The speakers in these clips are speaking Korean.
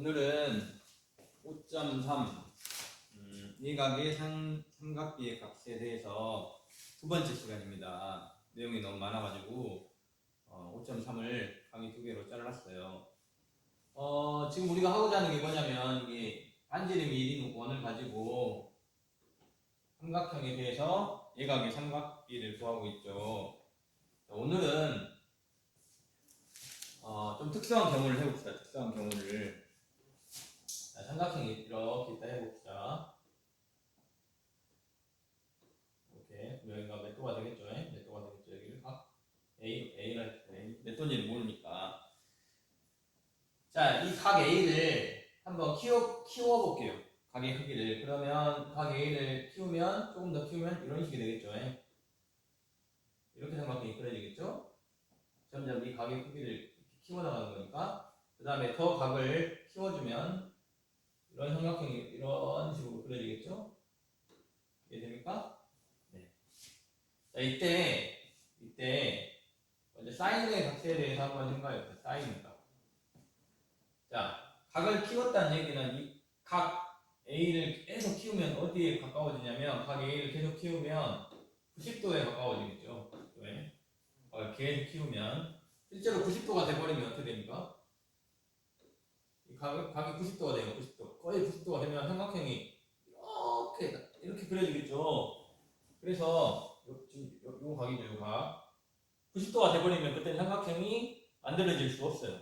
오늘은 5.3 음, 일각의 삼, 삼각비의 값에 대해서 두 번째 시간입니다. 내용이 너무 많아가지고 어, 5.3을 강의 두 개로 잘랐어요. 어, 지금 우리가 하고자 하는 게 뭐냐면 이게 반지름이 1인 원을 가지고 삼각형에 대해서 예각의 삼각비를 구하고 있죠. 자, 오늘은 어, 좀 특수한 경우를 해봅시다. 특수한 경우를. 자, 삼각형이 이렇게 있다 해봅시다. 이렇게 여기가 몇 도가 되겠죠? 예? 몇 도가 되겠죠? 여기를 각 A, A라 몇 도인지를 모르니까. 자, 이 각 A를 한번 키워, 키워 볼게요. 각의 크기를. 그러면 각 A를 키우면, 조금 더 키우면 이런 식이 되겠죠? 예? 이렇게 삼각형이 그려지겠죠? 점점 이 각의 크기를 이렇게 키워 나가는 거니까. 그 다음에 더 각을 키워주면 이런 삼각형이 이런 식으로 그려지겠죠? 이해됩니까? 네. 자, 이때, 이때, 먼저 사인의 값에 대해서 한번 생각해볼게요. 사인의 값. 자, 각을 키웠다는 얘기는 이 각 A를 계속 키우면 어디에 가까워지냐면, 각 A를 계속 키우면 90도에 가까워지겠죠. 왜? 각을 계속 키우면. 실제로 90도가 돼버리면 어떻게 됩니까? 이 각, 각이 90도가 돼요. 90도. 거의 90도가 되면 삼각형이 이렇게 이렇게 그려지겠죠. 그래서 요, 지금 요, 요 각이죠. 요 각. 90도가 돼버리면 그때 삼각형이 만들어질 수 없어요.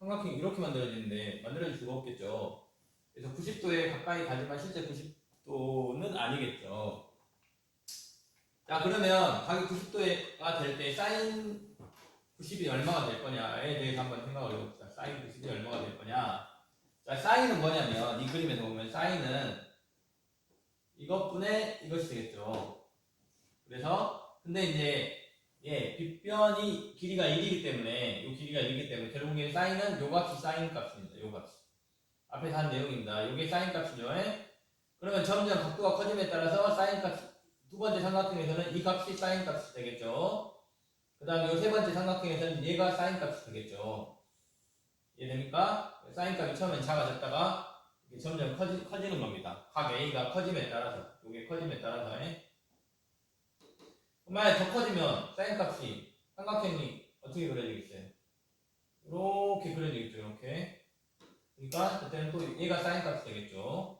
삼각형이 이렇게 만들어지는데 만들어질 수가 없겠죠. 그래서 90도에 가까이 가지만 실제 90도는 아니겠죠. 자 그러면 각이 90도가 될 때 사인 90이 얼마가 될 거냐에 대해서 한번 생각을 해봅시다. 사인 90이 얼마가 될 거냐. 자, 사인은 뭐냐면, 이 그림에서 보면 사인은 이것분의 이것이 되겠죠. 그래서, 근데 이제, 예, 빗변이 길이가 1이기 때문에, 이 길이가 1이기 때문에, 결국에 사인은 요 값이 사인 값입니다. 요 값이. 앞에서 한 내용입니다. 요게 사인 값이죠. 예? 그러면 점점 각도가 커짐에 따라서 사인 값, 두 번째 삼각형에서는 이 값이 사인 값이 되겠죠. 그 다음에 요세 번째 삼각형에서는 얘가 사인 값이 되겠죠. 이해됩니까? 사인 값이 처음엔 작아졌다가 점점 커지, 커지는 겁니다. 각 A가 커짐에 따라서, 요게 커짐에 따라서. 예? 만약에 더 커지면 사인 값이 삼각형이 어떻게 그려지겠어요? 이렇게 그려지겠죠, 이렇게. 그러니까 그때는 또 얘가 사인 값이 되겠죠.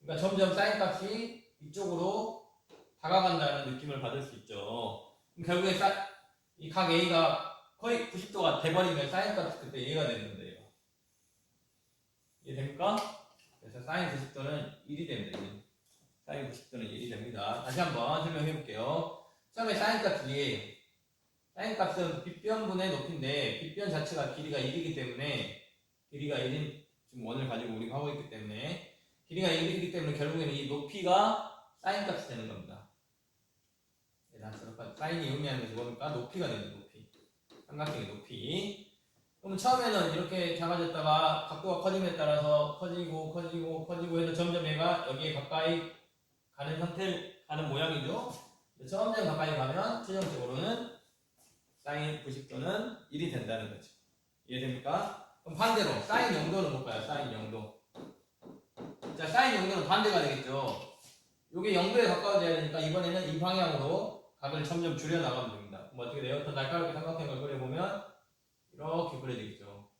그러니까 점점 사인 값이 이쪽으로 다가간다는 느낌을 받을 수 있죠. 결국에 이각 A가 거의 90도가 돼버리면 사인 값이 그때 얘가 되는 거예요. 이해됩니까? 그래서 사인 90도는 1이 됩니다. 1. 사인 90도는 1이 됩니다. 다시 한번 설명해 볼게요. 처음에 사인 값이 사인 값은 빗변분의 높이인데 빗변 자체가 길이가 1이기 때문에 길이가 1인 지금 원을 가지고 우리가 하고 있기 때문에 길이가 1이기 때문에 결국에는 이 높이가 사인 값이 되는 겁니다. 사인이 의미하는 것이 뭡니까? 높이가 되는 높이. 삼각형의 높이. 그럼 처음에는 이렇게 작아졌다가 각도가 커짐에 따라서 커지고 커지고 커지고 해서 점점 얘가 여기에 가까이 가는 상태 가는 모양이죠. 점점 가까이 가면 최종적으로는 사인 90도는 1이 된다는 거죠. 이해됩니까? 그럼 반대로 사인 영도는 볼까요? 사인 영도. 자, 사인 영도는 반대가 되겠죠. 이게 영도에 가까워져야 되니까 이번에는 이 방향으로 각을 점점 줄여 나가면 됩니다. 그럼 어떻게 돼요? 더 날카롭게 삼각형을 그려보면 이렇게 그려지겠죠.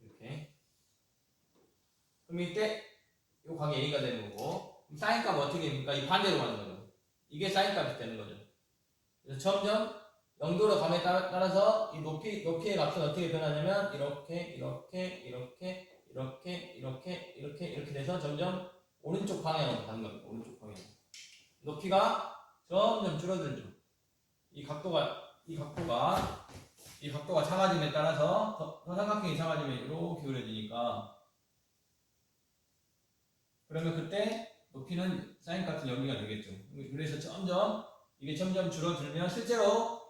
이렇게. 그럼 이때 이 각이 A가 되는 거고 그럼 사인 값은 어떻게 됩니까? 이 반대로 가는 거죠. 이게 사인 값이 되는 거죠. 그래서 점점 영도로 감에 따라, 따라서 이 높이, 높이의 값은 어떻게 변하냐면 이렇게 이렇게 이렇게 이렇게 이렇게 이렇게 이렇게 돼서 점점 오른쪽 방향으로 가는 겁니다. 오른쪽 방향. 높이가 점점 줄어들죠. 이 각도가 이 각도가 이 각도가 작아짐에 따라서 더, 더 삼각형이 작아지면 이렇게 그려지니까 그러면 그때 높이는 사인 값은 여기가 되겠죠. 그래서 점점 이게 점점 줄어들면 실제로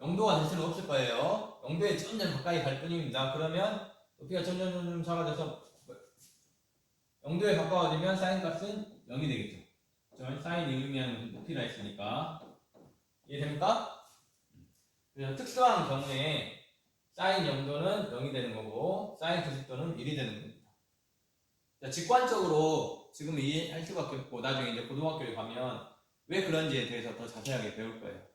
영도가 될 수는 없을 거예요. 영도에 점점 가까이 갈 뿐입니다. 그러면 높이가 점점 점점 작아져서 영도에 가까워지면 사인 값은 0이 되겠죠. 그렇죠? 사인이 의미하는 높이라 했으니까 이해됩니까? 그래서 특수한 경우에 사인 0도는 0이 되는 거고 사인 90도는 1이 되는 겁니다. 자, 직관적으로 지금 이해할 수밖에 없고 나중에 이제 고등학교에 가면 왜 그런지에 대해서 더 자세하게 배울 거예요.